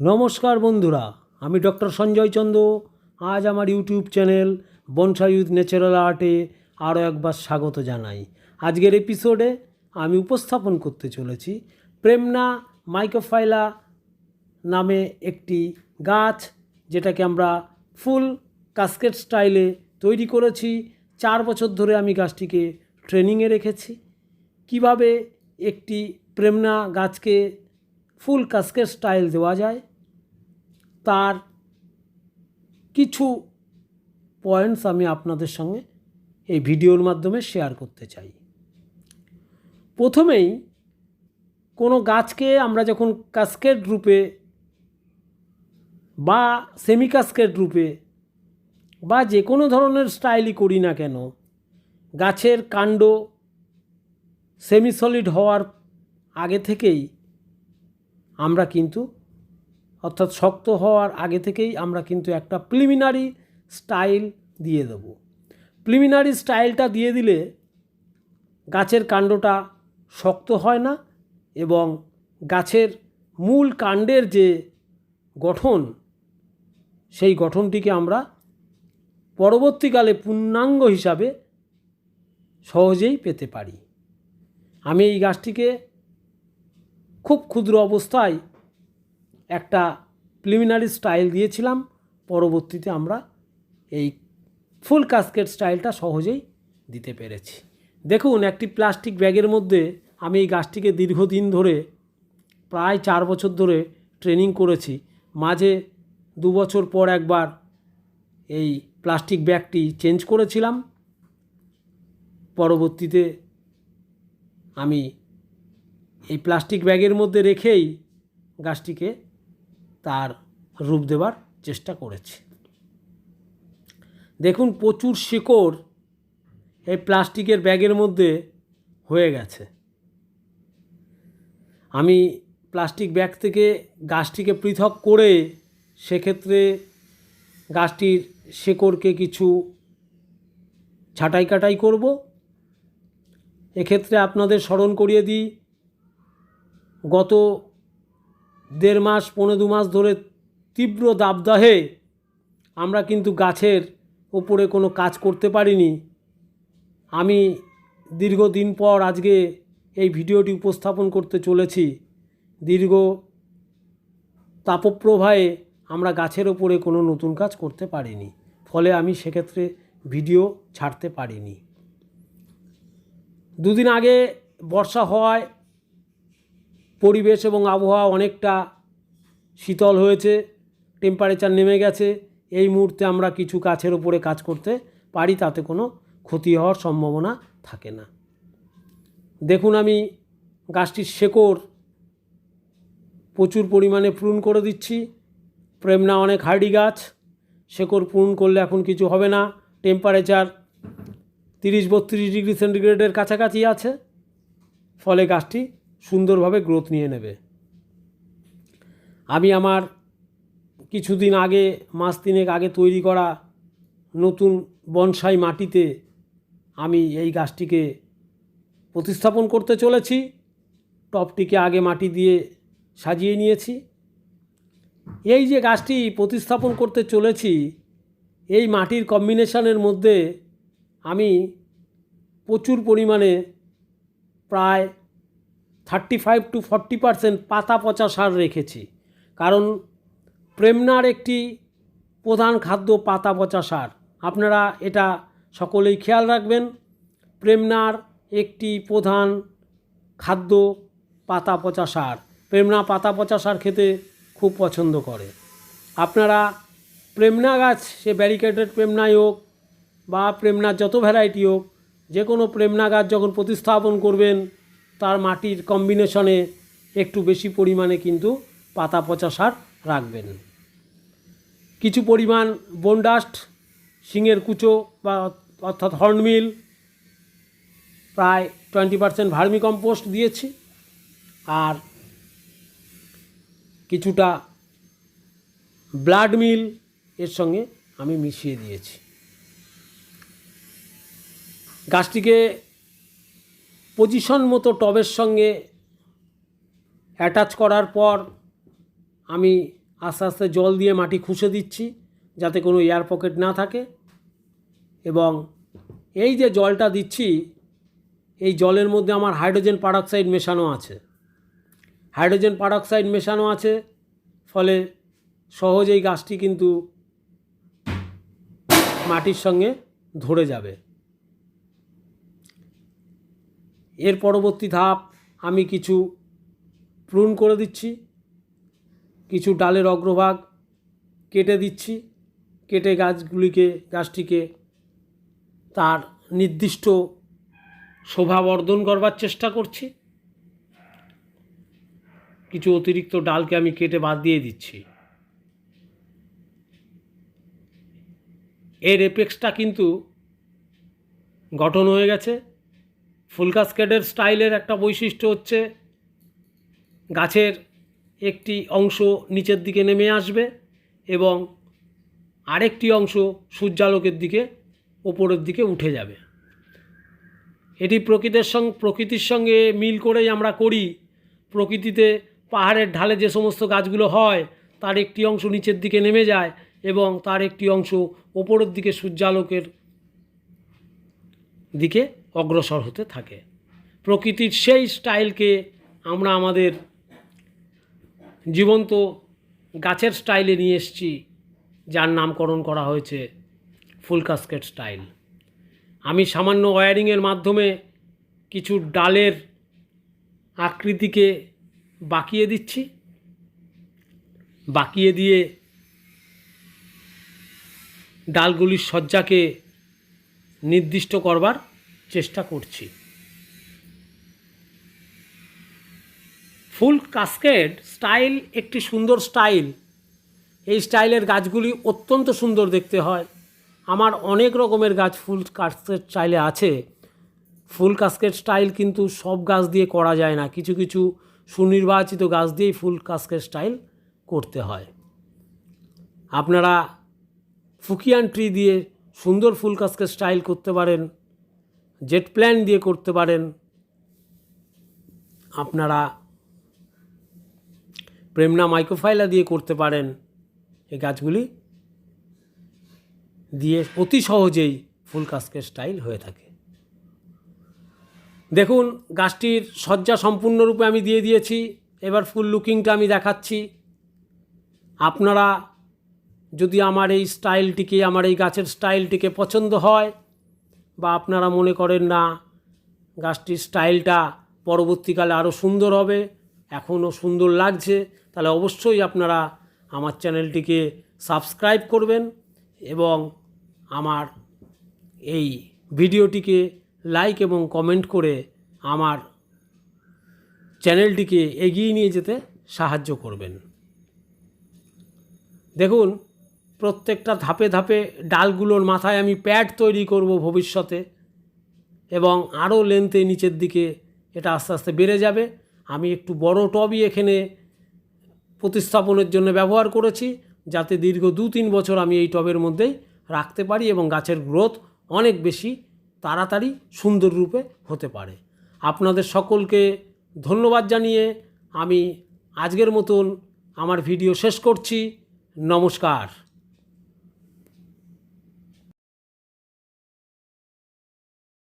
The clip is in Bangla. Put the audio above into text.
নমস্কার বন্ধুরা, আমি ডক্টর সঞ্জয় চন্দ্র আজ আমার YouTube channel bonsai with natural আর্টে আরও একবার স্বাগত জানাই। আজকের এপিসোডে আমি উপস্থাপন করতে চলেছি প্রেমনা মাইক্রোফাইলা নামে একটি গাছ, যেটাকে আমরা ফুল কাস্কেট স্টাইলে তৈরি করেছি। চার বছর ধরে আমি গাছটিকে ট্রেনিংয়ে রেখেছি। কীভাবে একটি প্রেমনা গাছকে ফুল কাস্কেট স্টাইল দেওয়া যায় তার কিছু পয়েন্টস আমি আপনাদের সঙ্গে এই ভিডিওর মাধ্যমে শেয়ার করতে চাই। প্রথমেই, কোনো গাছকে আমরা যখন কাস্কেট রূপে বা সেমি কাস্কেট রূপে বা যে কোনো ধরনের স্টাইলই করি না কেন, গাছের কাণ্ড সেমি সলিড হওয়ার আগে থেকেই আমরা কিন্তু অর্থাৎ শক্ত হওয়ার আগে থেকেই আমরা কিন্তু একটা প্রিলিমিনারি স্টাইল দিয়ে দেব। প্রিলিমিনারি স্টাইলটা দিয়ে দিলে গাছের কাণ্ডটা শক্ত হয় না এবং গাছের মূল কাণ্ডের যে গঠন, সেই গঠনটিকে আমরা পরবর্তীকালে পূর্ণাঙ্গ হিসাবে সহজেই পেতে পারি। আমি এই গাছটিকে খুব ক্ষুদ্র অবস্থায় একটা প্রিলিমিনারি স্টাইল দিয়েছিলাম, পরবর্তীতে আমরা এই ফুল কাস্কেট স্টাইলটা সহজেই দিতে পেরেছি। দেখুন, একটি প্লাস্টিক ব্যাগের মধ্যে আমি এই গাছটিকে দীর্ঘদিন ধরে, প্রায় চার বছর ধরে ট্রেনিং করেছি। মাঝে দু বছর পর একবার এই প্লাস্টিক ব্যাগটি চেঞ্জ করেছিলাম। পরবর্তীতে আমি এই প্লাস্টিক ব্যাগের মধ্যে রেখেই গাছটিকে তার রূপ দেবার চেষ্টা করেছি। দেখুন, প্রচুর শিকড় এই প্লাস্টিকের ব্যাগের মধ্যে হয়ে গেছে। আমি প্লাস্টিক ব্যাগ থেকে গাছটিকে পৃথক করে সেক্ষেত্রে গাছটির শেকড়কে কিছু ছাঁটাই কাটাই করব। এক্ষেত্রে আপনাদের স্মরণ করিয়ে দিই, গত দেড় মাস, পনেরো দু মাস ধরে তীব্র দাবদাহে আমরা কিন্তু গাছের ওপরে কোনো কাজ করতে পারিনি। আমি দীর্ঘদিন পর আজকে এই ভিডিওটি উপস্থাপন করতে চলেছি। দীর্ঘ তাপপ্রবাহে আমরা গাছের ওপরে কোনো নতুন কাজ করতে পারিনি। ফলে আমি সেক্ষেত্রে ভিডিও ছাড়তে পারিনি। দুদিন আগে বর্ষা হওয়ায় পরিবেশ এবং আবহাওয়া অনেকটা শীতল হয়েছে টেম্পারেচার নেমে গেছে, এই মুহূর্তে আমরা কিছু গাছের ওপরে কাজ করতে পারি, তাতে কোনো ক্ষতি হওয়ার সম্ভাবনা থাকে না। দেখুন আমি গাছটির শেকড় প্রচুর পরিমাণে পূরণ করে দিচ্ছি। প্রেমনা অনেক হার্ডি গাছ, শেকড় পূরণ করলে এখন কিছু হবে না। টেম্পারেচার তিরিশ বত্রিশ ডিগ্রি সেন্টিগ্রেডের কাছাকাছি আছে, ফলে গাছটি সুন্দরভাবে গ্রোথ নিয়ে নেবে। আমি আমার কিছুদিন আগে, মাস তিনেক আগে তৈরি করা নতুন বনসাই মাটিতে আমি এই গাছটিকে প্রতিস্থাপন করতে চলেছি। টপটিকে আগে মাটি দিয়ে সাজিয়ে নিয়েছি। এই যে গাছটি প্রতিস্থাপন করতে চলেছি, এই মাটির কম্বিনেশনের মধ্যে আমি প্রচুর পরিমাণে প্রায় thirty five to forty percent পাতা পচা সার রেখেছি। কারণ প্রেমনার একটি প্রধান খাদ্য পাতা পচা সার। আপনারা এটা সকলেই খেয়াল রাখবেন, প্রেমনার একটি প্রধান খাদ্য পাতা পচা সার। প্রেমনা পাতা পচা সার খেতে খুব পছন্দ করে। আপনারা প্রেমনা গাছ, সে ব্যারিকেটেড প্রেমনাই হোক বা প্রেমনার যত ভ্যারাইটি হোক যে কোনো প্রেমনা গাছ যখন প্রতিস্থাপন করবেন তার মাটির কম্বিনেশনে একটু বেশি পরিমাণে কিন্তু পাতা পচা সার রাখবেন। কিছু পরিমাণ বোনডাস্ট শিঙের কুচো বা অর্থাৎ হর্নমিল প্রায় টোয়েন্টি পার্সেন্ট ভার্মি কম্পোস্ট দিয়েছি। আর কিছুটা ব্লাড মিল এর সঙ্গে আমি মিশিয়ে দিয়েছি। গাছটিকে পজিশন মতো টবের সঙ্গে অ্যাটাচ করার পর আমি আস্তে আস্তে জল দিয়ে মাটি খুঁষে দিচ্ছি যাতে কোনো এয়ার পকেট না থাকে এবং এই যে জলটা দিচ্ছি, এই জলের মধ্যে আমার হাইড্রোজেন পারক্সাইড মেশানো আছে। হাইড্রোজেন পারক্সাইড মেশানো আছে, ফলে সহজেই গাছটি কিন্তু মাটির সঙ্গে ধরে যাবে। এর পরবর্তী ধাপ আমি কিছু প্রুন করে দিচ্ছি, কিছু ডালের অগ্রভাগ কেটে দিচ্ছি, কেটে গাছগুলিকে, গাছটিকে তার নির্দিষ্ট শোভাবর্ধন করবার চেষ্টা করছি। কিছু অতিরিক্ত ডালকে আমি কেটে বাদ দিয়ে দিচ্ছি। এর এপেক্সটা কিন্তু গঠন হয়ে গেছে। ফুল কাস্কেডের স্টাইলের একটা বৈশিষ্ট্য হচ্ছে গাছের একটি অংশ নিচের দিকে নেমে আসবে এবং আরেকটি অংশ সূর্যালোকের দিকে, ওপরের দিকে উঠে যাবে। এটি প্রকৃতির সঙ্গে প্রকৃতির সঙ্গে মিল করেই আমরা করি। প্রকৃতিতে পাহাড়ের ঢালে যে সমস্ত গাছগুলো হয়, তার একটি অংশ নিচের দিকে নেমে যায় এবং তার একটি অংশ ওপরের দিকে সূর্যালোকের দিকে অগ্রসর হতে থাকে। প্রকৃতির সেই স্টাইলকে আমরা আমাদের জীবন্ত গাছের স্টাইলে নিয়ে এসেছি, যার নামকরণ করা হয়েছে ফুল কাস্কেট স্টাইল। আমি সামান্য ওয়ারিংয়ের মাধ্যমে কিছু ডালের আকৃতিকে বাঁকিয়ে দিচ্ছি। বাঁকিয়ে দিয়ে ডালগুলির সজ্জাকে নির্দিষ্ট করবার চেষ্টা করছি। ফুল কাস্কেড স্টাইল একটি সুন্দর স্টাইল। এই স্টাইলের গাছগুলি অত্যন্ত সুন্দর দেখতে হয়। আমার অনেক রকমের গাছ ফুল কাস্কেট স্টাইলে আছে। ফুল কাস্কেট স্টাইল কিন্তু সব গাছ দিয়ে করা যায় না। কিছু কিছু সুনির্বাচিত গাছ দিয়েই ফুল কাস্কেট স্টাইল করতে হয়। আপনারা ফুকিয়ান ট্রি দিয়ে সুন্দর ফুল কাস্কেট স্টাইল করতে পারেন, জেট প্ল্যান দিয়ে করতে পারেন। আপনারা প্রেমনা মাইক্রোফাইলা দিয়ে করতে পারেন। এই গাছগুলি দিয়ে অতি সহজেই ফুল কাস্কের স্টাইল হয়ে থাকে। দেখুন, গাছটির সজ্জা সম্পূর্ণরূপে আমি দিয়ে দিয়েছি। এবার ফুল লুকিংটা আমি দেখাচ্ছি। আপনারা যদি আমার এই স্টাইলটিকে, আমার এই গাছের স্টাইলটিকে পছন্দ হয়, বা আপনারা মনে করেন না গাছটির স্টাইলটা পরবর্তীকালে আরও সুন্দর হবে, এখনও সুন্দর লাগছে, তাহলে অবশ্যই আপনারা আমার চ্যানেলটিকে সাবস্ক্রাইব করবেন এবং আমার এই ভিডিওটিকে লাইক এবং কমেন্ট করে আমার চ্যানেলটিকে এগিয়ে নিয়ে যেতে সাহায্য করবেন। দেখুন প্রত্যেকটা ধাপে ধাপে ডালগুলোর মাথায় আমি প্যাড তৈরি করব ভবিষ্যতে এবং আরও লেন্থে নিচের দিকে এটা আস্তে আস্তে বেড়ে যাবে। আমি একটু বড় টবই এখানে প্রতিস্থাপনের জন্য ব্যবহার করেছি যাতে দীর্ঘ দু তিন বছর আমি এই টবের মধ্যেই রাখতে পারি এবং গাছের গ্রোথ অনেক বেশি তাড়াতাড়ি সুন্দর রূপে হতে পারে। আপনাদের সকলকে ধন্যবাদ জানিয়ে আমি আজকের মতন আমার ভিডিও শেষ করছি। নমস্কার।